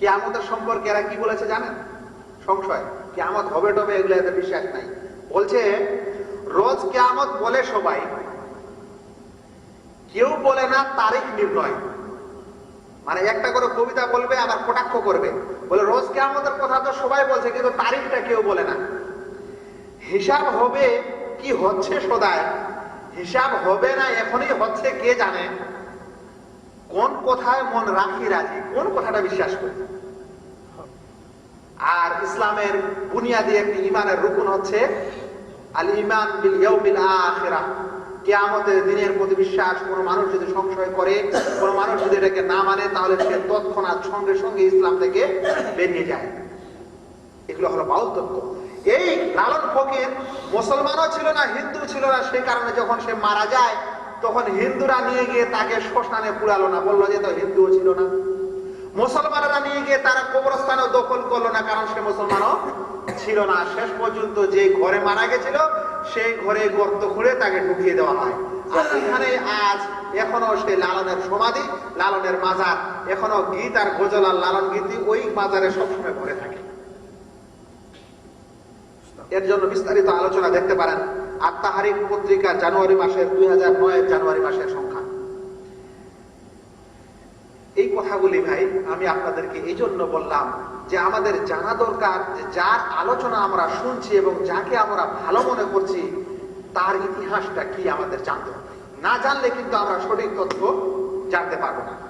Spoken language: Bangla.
কেয়ামতের সম্পর্কে এরা কি বলেছে জানেন? সংশয়। কেয়ামত হবে টবে এগুলো এদের বিশ্বাস নাই। বলছে, রোজ কেয়ামত বলে সবাই, কেউ বলে না তারিখ নির্ণয়। মানে একটা করে কবিতা বলবে, আবার কটাক্ষ করবে। বলে, রোজ কেয়ামতের কথা তো সবাই বলছে, কিন্তু তারিখটা কেউ বলে না। হিসাব হবে কি হচ্ছে সদায়? হিসাব হবে না, এখনই হচ্ছে, কে জানে? কোন কথায় মন রাখি রাজি, কোন কথাটা বিশ্বাস করি? আর ইসলামের বুনিয়াদি একটি ইমানের রুকুন হচ্ছে, আল ইমান বিল ইয়াউমিল আখিরাহ। কিয়ামতের দিনের প্রতি বিশ্বাস, কোন মানুষ যদি সংশয় করে, কোন মানুষ যদি এটাকে না মানে তাহলে সে তৎক্ষণাৎ সঙ্গে সঙ্গে ইসলাম থেকে বেরিয়ে যায়। এগুলো হলো বাউল তত্ত্ব। এই লালন ফকির মুসলমানও ছিল না, হিন্দু ছিল না সেই কারণে যখন সে মারা যায় তখন হিন্দুরা নিয়ে গিয়ে তাকে শ্মশানে পুরালো না। বলল যে, তো হিন্দুও ছিল না। মুসলমানেরা নিয়ে গিয়ে তারা কবরস্থানে দখল করল না, কারণ সে মুসলমানও ছিল না। শেষ পর্যন্ত যে ঘরে মারা গেছিল, সেই ঘরে গর্ত খুঁড়ে তাকে ঢুকিয়ে দেওয়া হয়। আর এখানে আজ এখনও সেই লালনের সমাধি, লালনের মাজার। এখনও গীত আর গজল আর লালন গীতি ওই মাজারে সবসময় ভরে থাকে। এর জন্য বিস্তারিত আলোচনা দেখতে পারেন। আত্মাহারিক পত্রিকা জানুয়ারি মাসের দুই হাজার নয় জানুয়ারি মাসের সংখ্যা। এই কথাগুলি ভাই, আমি আপনাদেরকে এই জন্য বললাম যে আমাদের জানা দরকার যে যার আলোচনা আমরা শুনছি এবং যাকে আমরা ভালো মনে করছি, তার ইতিহাসটা কি আমাদের জানতে হবে। না জানলে কিন্তু আমরা সঠিক তথ্য জানতে পারব না।